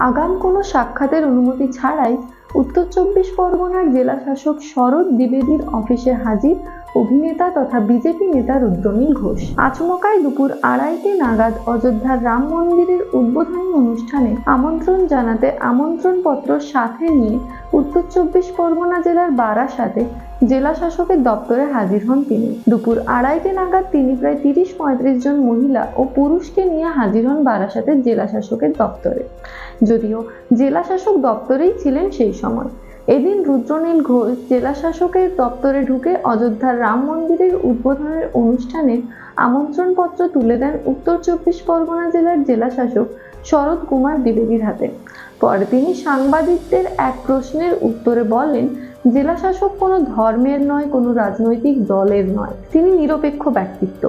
আগাম কোনো সাক্ষাতের অনুমতি ছাড়াই উত্তর চব্বিশ পরগনার জেলাশাসক শরৎ দ্বিবেদীর অফিসে হাজির অভিনেতা তথা বিজেপি নেতা রুদ্রনীল ঘোষ। আচমকায় দুপুর আড়াইটে নাগাদ অযোধ্যার রাম মন্দিরের উদ্বোধনী অনুষ্ঠানে আমন্ত্রণ জানাতে আমন্ত্রণপত্র সাথে নিয়ে উত্তর চব্বিশ পরগনা জেলার বারাসাতে জেলা শাসকের দপ্তরে হাজির হন তিনি। দুপুর আড়াইটে নাগাদ তিনি প্রায় তিরিশ পঁয়ত্রিশ জন মহিলা ও পুরুষকে নিয়ে হাজির হন বারাসাতের জেলা শাসকের দপ্তরে। যদিও জেলা শাসক দপ্তরেই ছিলেন সেই সময়। এদিন রুদ্রনীল ঘোষ জেলা শাসকের দপ্তরে ঢুকে অযোধ্যার রাম মন্দিরের উদ্বোধনের অনুষ্ঠানে আমন্ত্রণপত্র তুলে দেন উত্তর চব্বিশ পরগনা জেলার জেলা শাসক শরৎ কুমার দ্বিবেদীর হাতে। পরে তিনি সাংবাদিকদের এক প্রশ্নের উত্তরে বলেন জেলা শাসক কোনো ধর্মের নয়, কোনো রাজনৈতিক দলের নয়। তিনি নিরপেক্ষ ব্যক্তিত্ব।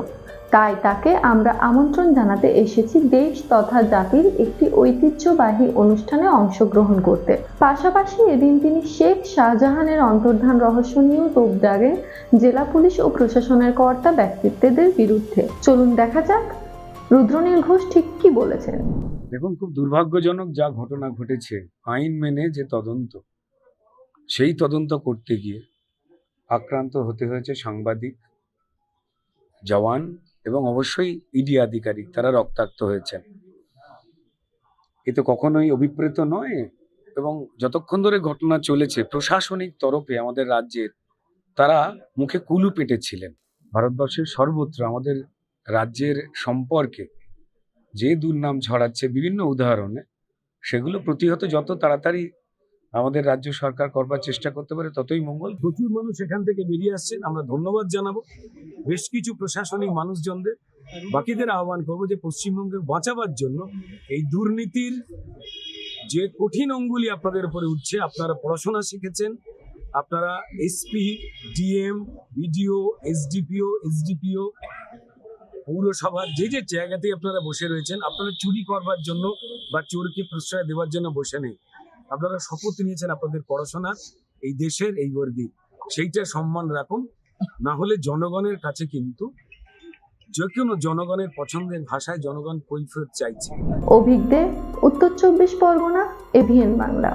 তাই তাকে আমরা আমন্ত্রণ জানাতে এসেছি দেশ তথা জাতির একটি ঐতিহ্যবাহী অনুষ্ঠানে অংশগ্রহণ করতে। পাশাপাশি এদিন তিনি শেখ শাহজাহানের অন্তর্ধান রহস্য নিয়েও তোপ জেলা পুলিশ ও প্রশাসনের কর্তা ব্যক্তিত্বদের বিরুদ্ধে। চলুন দেখা যাক রুদ্রনীল ঘোষ ঠিক কি বলেছেন। দেখুন, খুব দুর্ভাগ্যজনক যা ঘটনা ঘটেছে, আইন মেনে যে তদন্ত, সেই তদন্ত করতে গিয়ে আক্রান্ত হতে হয়েছে সাংবাদিক, জওয়ান এবং অবশ্যই ইডি আধিকারিক, তারা রক্তাক্ত হয়েছেন। এ তো কখনোই অভিপ্রেত নয় এবং যতক্ষণ ধরে ঘটনা চলেছে, প্রশাসনিক তরফে আমাদের রাজ্যের, তারা মুখে কুলু পেটেছিলেন। ভারতবর্ষের সর্বত্র আমাদের রাজ্যের সম্পর্কে যে দুর্নাম ছড়াচ্ছে, বিভিন্ন উদাহরণে, সেগুলো প্রতিহত যত তাড়াতাড়ি আমাদের রাজ্য সরকার করবার চেষ্টা করতে পারে, ততই মঙ্গল। প্রচুর মানুষ এখান থেকে বেরিয়ে আসছেন, আমরা ধন্যবাদ জানাব। বেশ কিছু প্রশাসনিক মানুষজনদের, বাকিদের আহ্বান করব যে পশ্চিমবঙ্গে বাঁচাবার জন্য এই দুর্নীতির যে কঠিন অঙ্গুলি আপনাদের উপরে উঠছে, আপনারা পড়াশোনা শিখেছেন, আপনারা SP, DM, BDO, SDPO SDPO, পৌরসভার যে যে জায়গাতেই আপনারা বসে রয়েছেন, আপনারা চুরি করবার জন্য বা চোরকে প্রশ্রয় দেওয়ার জন্য বসে নেই। আপনারা শপথ নিয়েছেন আপনাদের পড়াশোনার, এই দেশের এই বর্গী সেইটা সম্মান রাখুন, না হলে জনগণের কাছে কিন্তু যে কোনো জনগণের পছন্দের ভাষায় জনগণ কৈফিয়ত চাইছে। অভিজ্ঞ উত্তর চব্বিশ পরগনা এভিএন বাংলা।